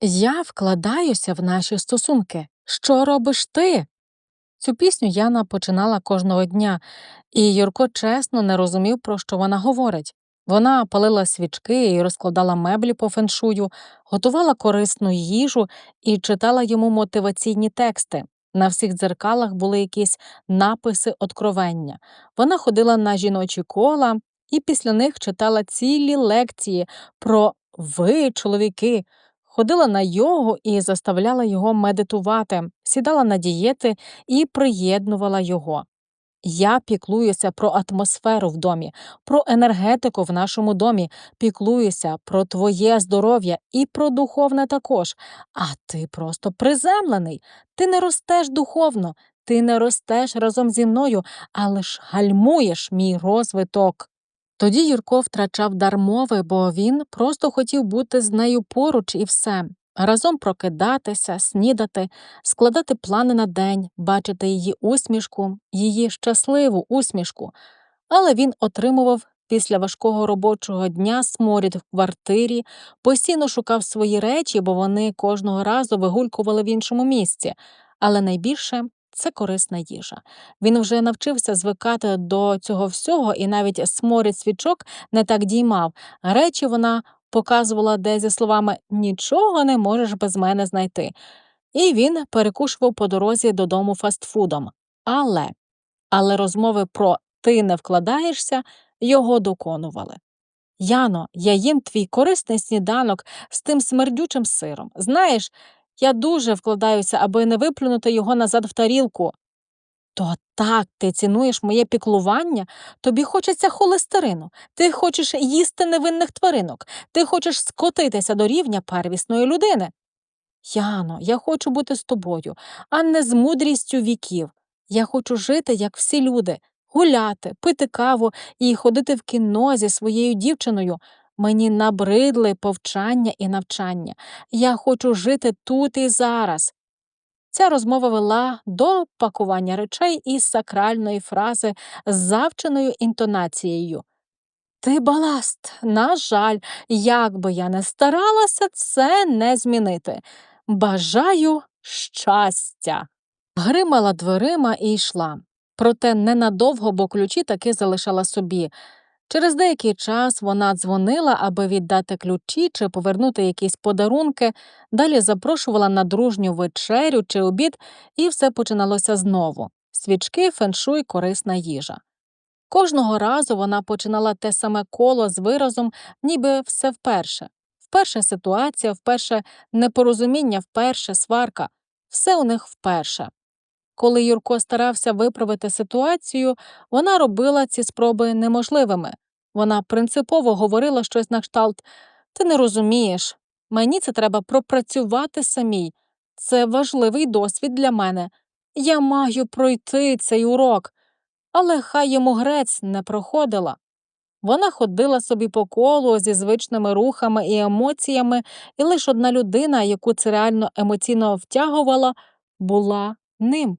Я вкладаюся в наші стосунки. Що робиш ти? Цю пісню Яна починала кожного дня, і Юрко чесно не розумів, про що вона говорить. Вона палила свічки і розкладала меблі по феншую, готувала корисну їжу і читала йому мотиваційні тексти. На всіх дзеркалах були якісь написи откровення. Вона ходила на жіночі кола і після них читала цілі лекції про ви, чоловіки, ходила на йогу і заставляла його медитувати, сідала на дієти і приєднувала його. Я піклуюся про атмосферу в домі, про енергетику в нашому домі, піклуюся про твоє здоров'я і про духовне також. А ти просто приземлений, ти не ростеш духовно, ти не ростеш разом зі мною, а лиш гальмуєш мій розвиток. Тоді Юрко втрачав дар мови, бо він просто хотів бути з нею поруч і все. Разом прокидатися, снідати, складати плани на день, бачити її усмішку, її щасливу усмішку. Але він отримував після важкого робочого дня сморід в квартирі, постійно шукав свої речі, бо вони кожного разу вигулькували в іншому місці. Але найбільше це корисна їжа. Він вже навчився звикати до цього всього, і навіть сморід свічок не так діймав. Речі вона показувала де зі словами Нічого не можеш без мене знайти. І він перекушував по дорозі додому фастфудом. Але але розмови про ти не вкладаєшся його доконували. Яно, я їм твій корисний сніданок з тим смердючим сиром. Знаєш, я дуже вкладаюся, аби не виплюнути його назад в тарілку. То так ти цінуєш моє піклування, тобі хочеться холестерину, ти хочеш їсти невинних тваринок, ти хочеш скотитися до рівня первісної людини. Яно, я хочу бути з тобою, а не з мудрістю віків. Я хочу жити, як всі люди, гуляти, пити каву і ходити в кіно зі своєю дівчиною. Мені набридли повчання і навчання. Я хочу жити тут і зараз. Ця розмова вела до пакування речей із сакральної фрази з завченою інтонацією. Ти баласт, на жаль, як би я не старалася це не змінити. Бажаю щастя. Гримала дверима і йшла. Проте ненадовго, бо ключі таки залишала собі. Через деякий час вона дзвонила, аби віддати ключі чи повернути якісь подарунки, далі запрошувала на дружню вечерю чи обід, і все починалося знову свічки, феншуй, корисна їжа. Кожного разу вона починала те саме коло з виразом, ніби все вперше. Вперше ситуація, вперше непорозуміння, вперше сварка, все у них вперше. Коли Юрко старався виправити ситуацію, вона робила ці спроби неможливими. Вона принципово говорила щось на кшталт Ти не розумієш, мені це треба пропрацювати самій. Це важливий досвід для мене. Я маю пройти цей урок. Але хай йому грець не проходила. Вона ходила собі по колу зі звичними рухами і емоціями, і лише одна людина, яку це реально емоційно втягувала, була ним.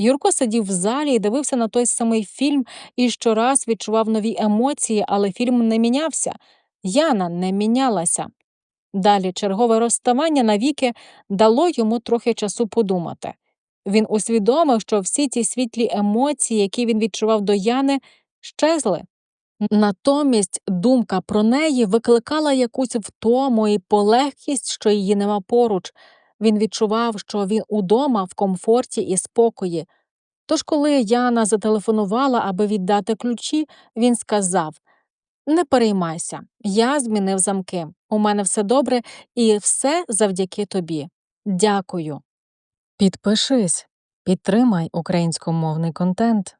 Юрко сидів в залі і дивився на той самий фільм і щораз відчував нові емоції, але фільм не мінявся. Яна не мінялася. Далі чергове розставання навіки дало йому трохи часу подумати. Він усвідомив, що всі ці світлі емоції, які він відчував до Яни, щезли. Натомість думка про неї викликала якусь втому і полегкість, що її нема поруч. Він відчував, що він удома в комфорті і спокої. Тож, коли Яна зателефонувала, аби віддати ключі, він сказав Не переймайся, я змінив замки. У мене все добре і все завдяки тобі. Дякую. Підпишись, підтримай українськомовний контент.